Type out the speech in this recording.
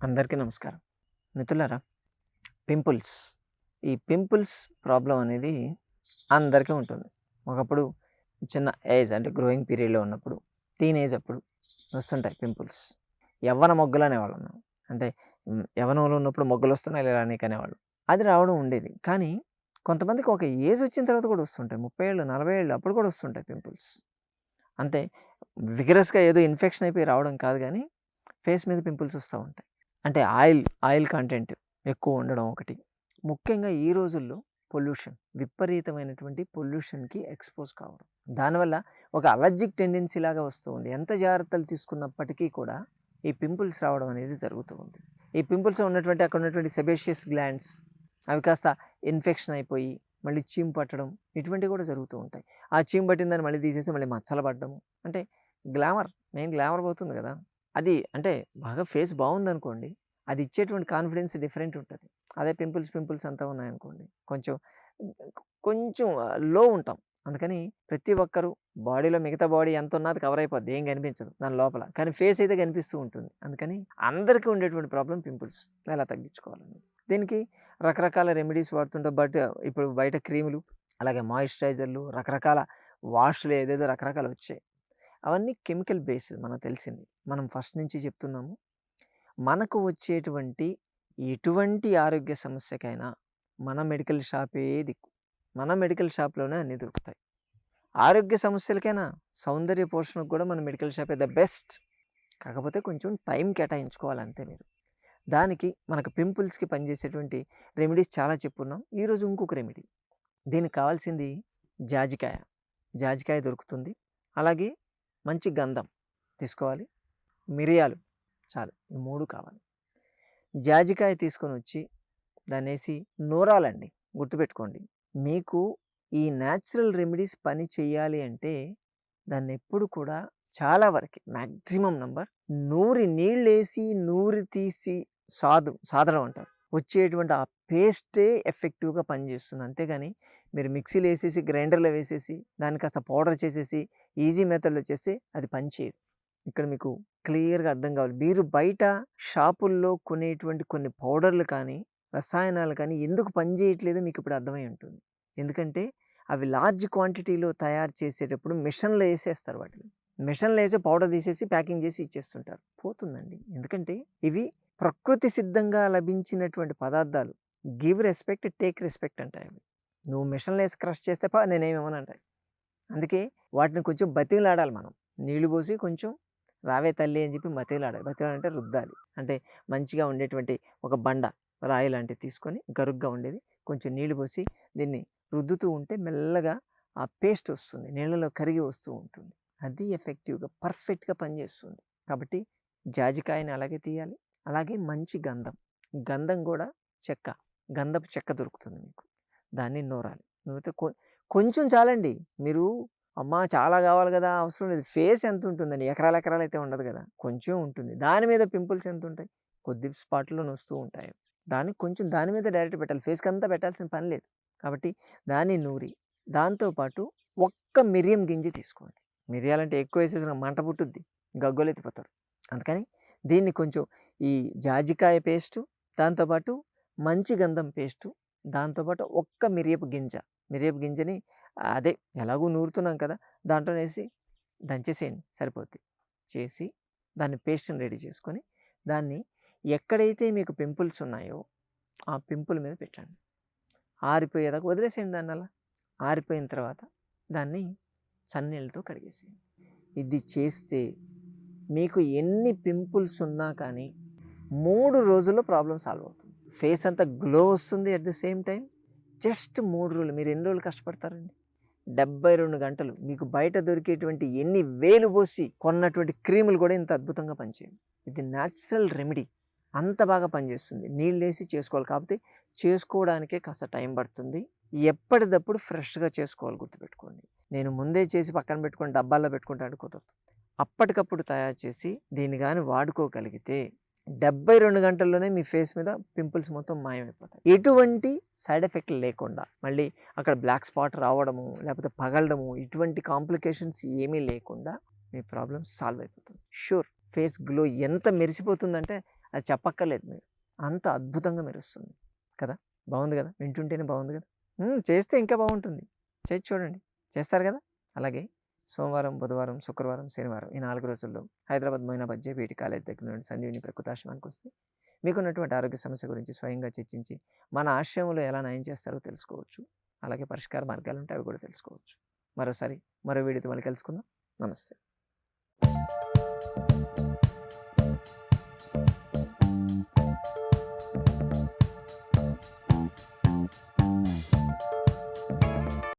అందరికీ నమస్కారం. మిత్రులారా పింపుల్స్. ఈ పింపుల్స్ ప్రాబ్లం అనేది అందరికీ ఉంటుంది. ఒకప్పుడు చిన్న ఏజ్ అంటే గ్రోయింగ్ పీరియడ్లో ఉన్నప్పుడు టీనేజ్ అప్పుడు వస్తుంటాయి పింపుల్స్. యవ్వన మొగ్గలు అనేవాళ్ళం మేము అంటే మ్, యవ్వనంలో ఉన్నప్పుడు మొగ్గలు వస్తున్నాయి లేదా అనేక అనేవాళ్ళు. అది రావడం ఉండేది. కానీ కొంతమందికి ఒక ఏజ్ వచ్చిన తర్వాత కూడా వస్తుంటాయి. ముప్పై ఏళ్ళు నలభై ఏళ్ళు అప్పుడు కూడా వస్తుంటాయి పింపుల్స్. అంతే విగరస్గా ఏదో ఇన్ఫెక్షన్ అయిపోయి రావడం కాదు కానీ ఫేస్ మీద పింపుల్స్ వస్తూ ఉంటాయి. అంటే ఆయిల్ ఆయిల్ కంటెంట్ ఎక్కువ ఉండడం ఒకటి. ముఖ్యంగా ఈ రోజుల్లో పొల్యూషన్ విపరీతమైనటువంటి పొల్యూషన్కి ఎక్స్పోజ్ కావడం. దానివల్ల ఒక అలర్జిక్ టెండెన్సీ లాగా వస్తూ ఉంది. ఎంత జాగ్రత్తలు తీసుకున్నప్పటికీ కూడా ఈ పింపుల్స్ రావడం అనేది జరుగుతూ ఉంది. ఈ పింపుల్స్ ఉన్నటువంటి అక్కడ ఉన్నటువంటి సెబేషియస్ గ్లాండ్స్ అవి కాస్త ఇన్ఫెక్షన్ అయిపోయి మళ్ళీ చీమ్ పట్టడం ఇటువంటివి కూడా జరుగుతూ ఉంటాయి. ఆ చీమ్ పట్టిందని మళ్ళీ తీసేసి మళ్ళీ మచ్చలు పట్టడం అంటే గ్లామర్ మెయిన్ గ్లామర్ పోతుంది కదా! అది అంటే బాగా ఫేస్ బాగుందనుకోండి అది ఇచ్చేటువంటి కాన్ఫిడెన్స్ డిఫరెంట్ ఉంటుంది. అదే పింపుల్స్ పింపుల్స్ అంతా ఉన్నాయనుకోండి కొంచెం కొంచెం లో ఉంటాం. అందుకని ప్రతి ఒక్కరు బాడీలో మిగతా బాడీ ఎంత ఉన్నది కవర్ అయిపోద్ది ఏం కనిపించదు దాని లోపల. కానీ ఫేస్ అయితే కనిపిస్తూ ఉంటుంది. అందుకని అందరికీ ఉండేటువంటి ప్రాబ్లం పింపుల్స్. ఎలా తగ్గించుకోవాలని దీనికి రకరకాల రెమెడీస్ వాడుతుంటాం. బట్ ఇప్పుడు బయట క్రీములు అలాగే మాయిశ్చరైజర్లు రకరకాల వాష్లు ఏదేదో రకరకాలు వచ్చాయి. అవన్నీ కెమికల్ బేస్డ్ మనకు తెలిసింది. మనం ఫస్ట్ నుంచి చెప్తున్నాము. మనకు వచ్చేటువంటి ఎటువంటి ఆరోగ్య సమస్యకైనా మన మెడికల్ షాపే దిక్కు. మన మెడికల్ షాప్లోనే అన్నీ దొరుకుతాయి. ఆరోగ్య సమస్యలకైనా సౌందర్య పోషణకు కూడా మన మెడికల్ షాపే ద బెస్ట్. కాకపోతే కొంచెం టైం కేటాయించుకోవాలి అంతే మీరు. దానికి మనకు పింపుల్స్కి పనిచేసేటువంటి రెమెడీస్ చాలా చెప్పున్నాం. ఈరోజు ఇంకొక రెమెడీ. దీనికి కావాల్సింది జాజికాయ. జాజికాయ దొరుకుతుంది. అలాగే మంచి గంధం తీసుకోవాలి. మిరియాలు చాలు. ఈ మూడు కావాలి. జాజికాయ తీసుకొని వచ్చి దాన్ని వేసి నూరాలండి. గుర్తుపెట్టుకోండి. మీకు ఈ న్యాచురల్ రెమెడీస్ పని చేయాలి అంటే దాన్ని ఎప్పుడు కూడా చాలా వరకు మ్యాక్సిమం నంబర్ నూరి నీళ్ళు వేసి నూరి తీసి సాదు సాదడం అంటారు వచ్చేటువంటి ఆ పేస్టే ఎఫెక్టివ్గా పనిచేస్తుంది. అంతేగాని మీరు మిక్సీలో వేసేసి గ్రైండర్లో వేసేసి దాన్ని కాస్త పౌడర్ చేసేసి ఈజీ మెథడ్లో చేస్తే అది పనిచేయదు ఇక్కడ మీకు క్లియర్గా అర్థం కావాలి. మీరు బయట షాపుల్లో కొనేటువంటి కొన్ని పౌడర్లు కానీ రసాయనాలు కానీ ఎందుకు పనిచేయట్లేదో మీకు ఇప్పుడు అర్థమై ఉంటుంది. ఎందుకంటే అవి లార్జ్ క్వాంటిటీలో తయారు చేసేటప్పుడు మిషన్లో వేసేస్తారు వాటిని. మిషన్లో వేసి పౌడర్ తీసేసి ప్యాకింగ్ చేసి ఇచ్చేస్తుంటారు. పోతుందండి. ఎందుకంటే ఇవి ప్రకృతి సిద్ధంగా లభించినటువంటి పదార్థాలు. గివ్ రెస్పెక్ట్ టేక్ రెస్పెక్ట్ అంటాయి అవి. నువ్వు మిషన్లు వేసి క్రష్ చేస్తే పా నేనేమేమని అంటాయి. అందుకే వాటిని కొంచెం బతిలాడాలి మనం. నీళ్ళు పోసి కొంచెం రావే తల్లి అని చెప్పి బతిలాడాలి బతిలాడంటే రుద్దాలి. అంటే మంచిగా ఉండేటువంటి ఒక బండ రాయి లాంటివి తీసుకొని గరుగ్గా ఉండేది. కొంచెం నీళ్ళు పోసి దీన్ని రుద్దుతూ ఉంటే మెల్లగా ఆ పేస్ట్ వస్తుంది. నీళ్ళలో కరిగి వస్తూ ఉంటుంది. అది ఎఫెక్టివ్గా పర్ఫెక్ట్గా పనిచేస్తుంది. కాబట్టి జాజికాయని అలాగే తీయాలి. అలాగే మంచి గంధం. గంధం కూడా చెక్క. గంధపు చెక్క దొరుకుతుంది మీకు. దాన్ని నూరాలి. నూరితే కొ- కొంచెం చాలండి. మీరు అమ్మ! చాలా కావాలి కదా అవసరం లేదు. ఫేస్ ఎంత ఉంటుందండి? ఎకరాల ఎకరాలు అయితే ఉండదు కదా కొంచెం ఉంటుంది. దాని మీద పింపుల్స్ ఎంత ఉంటాయి? కొద్ది స్పాట్లో నొస్తూ ఉంటాయి. దానికి కొంచెం దాని మీద డైరెక్ట్ పెట్టాలి. ఫేస్కి అంతా పెట్టాల్సిన పని లేదు. కాబట్టి దాన్ని నూరి. దాంతోపాటు ఒక్క మిరియం గింజి తీసుకోండి. మిరియాలంటే ఎక్కువ వేసేసిన మంట పుట్టుద్ది. గగ్గోలు ఎత్తిపోతారు అందుకని దీన్ని కొంచెం ఈ జాజికాయ పేస్టు దాంతోపాటు మంచి గంధం పేస్టు దాంతోపాటు ఒక్క మిరియపు గింజ మిరియపు గింజని అదే ఎలాగో నూరుతున్నాం కదా దాంట్లో వేసి దంచేసేయండి సరిపోద్ది. చేసి దాన్ని పేస్ట్ని రెడీ చేసుకొని దాన్ని ఎక్కడైతే మీకు పింపుల్స్ ఉన్నాయో ఆ పింపుల్ మీద పెట్టండి. ఆరిపోయేదాకా వదిలేసేయండి దాన్ని అలా. ఆరిపోయిన తర్వాత దాన్ని సన్నీళ్ళతో కడిగేసేయండి. ఇది చేస్తే మీకు ఎన్ని పింపుల్స్ ఉన్నా కానీ మూడు రోజుల్లో ప్రాబ్లం సాల్వ్ అవుతుంది. ఫేస్ అంతా గ్లో వస్తుంది at the same time just మూడు రోజులు. మీరు ఎన్ని రోజులు కష్టపడతారండి? డెబ్బై రెండు గంటలు. మీకు బయట దొరికేటువంటి ఎన్ని వేలు పోసి కొన్నటువంటి క్రీములు కూడా ఇంత అద్భుతంగా పనిచేయండి ఇది న్యాచురల్ రెమెడీ అంత బాగా పనిచేస్తుంది. నీళ్ళు వేసి చేసుకోవాలి. కాకపోతే చేసుకోవడానికే కాస్త టైం పడుతుంది. ఎప్పటిదప్పుడు ఫ్రెష్గా చేసుకోవాలి గుర్తుపెట్టుకోండి. నేను ముందే చేసి పక్కన పెట్టుకొని డబ్బాల్లో పెట్టుకుంటాను కుదరదు అప్పటికప్పుడు తయారు చేసి దీన్ని కానీ వాడుకోగలిగితే డెబ్బై రెండు గంటల్లోనే మీ ఫేస్ మీద పింపుల్స్ మొత్తం మాయమైపోతాయి. ఎటువంటి సైడ్ ఎఫెక్ట్ లేకుండా మళ్ళీ అక్కడ బ్లాక్ స్పాట్ రావడము లేకపోతే పగలడము ఇటువంటి కాంప్లికేషన్స్ ఏమీ లేకుండా మీ ప్రాబ్లమ్ సాల్వ్ అయిపోతుంది. షూర్ ఫేస్ గ్లో ఎంత మెరిసిపోతుందంటే అది చెప్పక్కర్లేదు మీరు. అంత అద్భుతంగా మెరుస్తుంది. కదా? బాగుంది కదా? వింటుంటేనే బాగుంది కదా? చేస్తే ఇంకా బాగుంటుంది. చేసి చూడండి. చేస్తారు కదా? అలాగే. సోమవారం బుధవారం శుక్రవారం శనివారం ఈ నాలుగు రోజుల్లో హైదరాబాద్ మోయినాబాద్ జేబీటీ కాలేజ్ దగ్గర నుండి సంజీవిని ప్రకృతాశ్రమానికి వస్తే మీకున్నటువంటి ఆరోగ్య సమస్య గురించి స్వయంగా చర్చించి మన ఆశ్రయంలో ఎలా నయం చేస్తారో తెలుసుకోవచ్చు. అలాగే పరిష్కార మార్గాలు ఉంటాయి అవి కూడా తెలుసుకోవచ్చు. మరోసారి మరో వీడియోతో మళ్ళీ కలుసుకుందాం. నమస్తే.